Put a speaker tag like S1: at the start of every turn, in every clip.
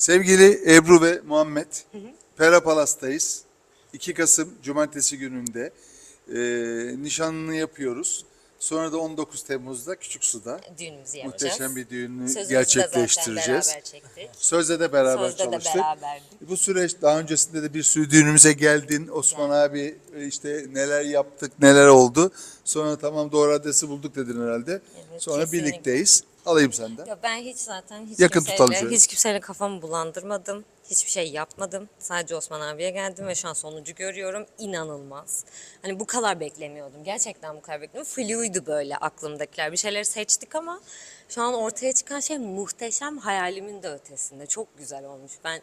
S1: Sevgili Ebru ve Muhammed, Pera Palas'tayız. 2 Kasım Cumartesi gününde e, nişanını yapıyoruz. Sonra da 19 Temmuz'da Küçüksu'da
S2: Düğünümüzü yapacağız.
S1: muhteşem bir düğünü
S2: Sözümüzü de
S1: gerçekleştireceğiz.
S2: zaten beraber çektik.
S1: Sözde de beraber
S2: Sözde de
S1: çalıştık.
S2: beraberdik.
S1: Bu süreç daha öncesinde de bir sürü düğünümüze geldin. Osman abi e, işte neler yaptık, neler oldu. Sonra tamam doğru adresi bulduk dedin herhalde.
S2: Evet,
S1: Sonra
S2: kesinlikle.
S1: birlikteyiz. Alayım senden.
S2: Ya ben hiç zaten hiç
S1: Yakın
S2: kimseyle,
S1: şöyle.
S2: hiç kimseyle kafamı bulandırmadım. Hiçbir şey yapmadım. Sadece Osman abiye geldim ve şu an sonucu görüyorum. İnanılmaz. Hani bu kadar beklemiyordum. Gerçekten bu kadar beklemiyordum. Fluydu böyle aklımdakiler. Bir şeyleri seçtik ama şu an ortaya çıkan şey muhteşem hayalimin de ötesinde. Çok güzel olmuş. Ben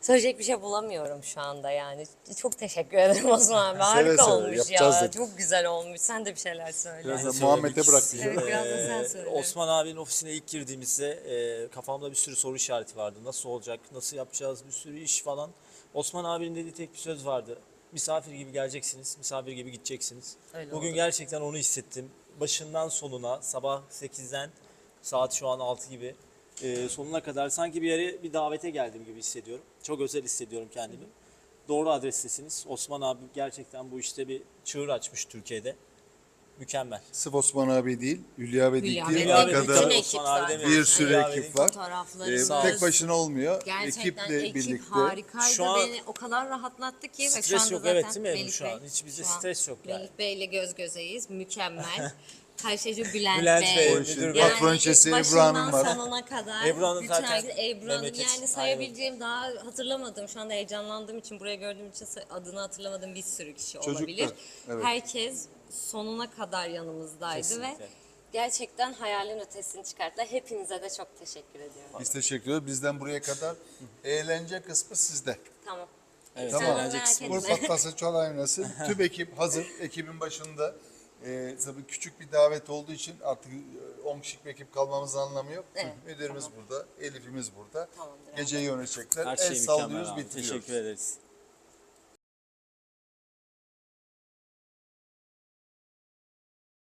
S2: söyleyecek bir şey bulamıyorum şu anda yani. Çok teşekkür ederim Osman abi. Harika
S1: seve,
S2: olmuş ya.
S1: dedik.
S2: Çok güzel olmuş. Sen de bir şeyler söyle.
S1: Biraz da Muhammed'e bırakacağım.
S3: istiyorum.
S2: Evet, biraz da sen
S3: Ee,
S2: söyle.
S3: Osman abinin ofisine ilk girdiğimizde e, kafamda bir sürü soru işareti vardı. Nasıl olacak, nasıl yapacağız, bir sürü iş falan. Osman abinin dediği tek bir söz vardı. Misafir gibi geleceksiniz, misafir gibi gideceksiniz.
S2: Öyle
S3: Bugün
S2: oldu.
S3: gerçekten onu hissettim. Başından sonuna, sabah 8'den saat şu an 6 gibi e, sonuna kadar sanki bir yere bir davete geldim gibi hissediyorum. Çok özel hissediyorum kendimi. Doğru adrestesiniz. Osman abi gerçekten bu işte bir çığır açmış Türkiye'de. Mükemmel.
S1: Sırf Osman abi değil, Hülya ve
S2: Hülya
S1: değil.
S2: Dik.
S1: Arkada bir sürü
S3: Hülya
S1: ekip var. Ee, tek başına olmuyor.
S2: Gerçekten
S1: Ekiple
S2: ekip
S1: birlikte.
S2: harikaydı.
S3: Şu an-
S2: Beni o kadar rahatlattı ki. ve şu
S3: Stres
S2: anda
S3: yok,
S2: zaten
S3: evet değil mi Ebru
S2: Melih
S3: şu an? Hiç
S2: an
S3: stres yok yani.
S2: Melih Bey'le göz gözeyiz. Mükemmel. Şu Bülent,
S3: Bülent
S2: Bey.
S3: Bey, müdür bey.
S2: ilk
S1: Ebru Hanım var.
S2: sonuna kadar.
S3: Ebru Hanım
S2: bütün
S3: zaten
S2: herkes- Ebru Hanım
S3: memleket,
S2: yani sayabileceğim daha hatırlamadım. Şu anda heyecanlandığım için buraya gördüğüm için say- adını hatırlamadığım bir sürü kişi
S1: Çocuklar,
S2: olabilir.
S1: evet.
S2: Herkes sonuna kadar yanımızdaydı ve
S3: Kesinlikle.
S2: gerçekten hayalin ötesini çıkarttılar. Hepinize de çok teşekkür ediyorum.
S1: Biz teşekkür ederiz. Bizden buraya kadar eğlence kısmı sizde.
S2: Tamam.
S3: Evet,
S1: Tamam.
S3: eğlence kısmı.
S1: Vur patlasın oynasın. Tüm ekip hazır. Ekibin başında. Ee, tabii küçük bir davet olduğu için artık e, 10 kişilik bir ekip kalmamızın anlamı yok.
S2: Evet,
S1: Müdürümüz burada, Elif'imiz burada.
S2: Tamamdır,
S1: Geceyi yönetecekler.
S3: Her
S1: El
S3: şey
S1: sallıyoruz, bitiriyoruz.
S3: Teşekkür ederiz.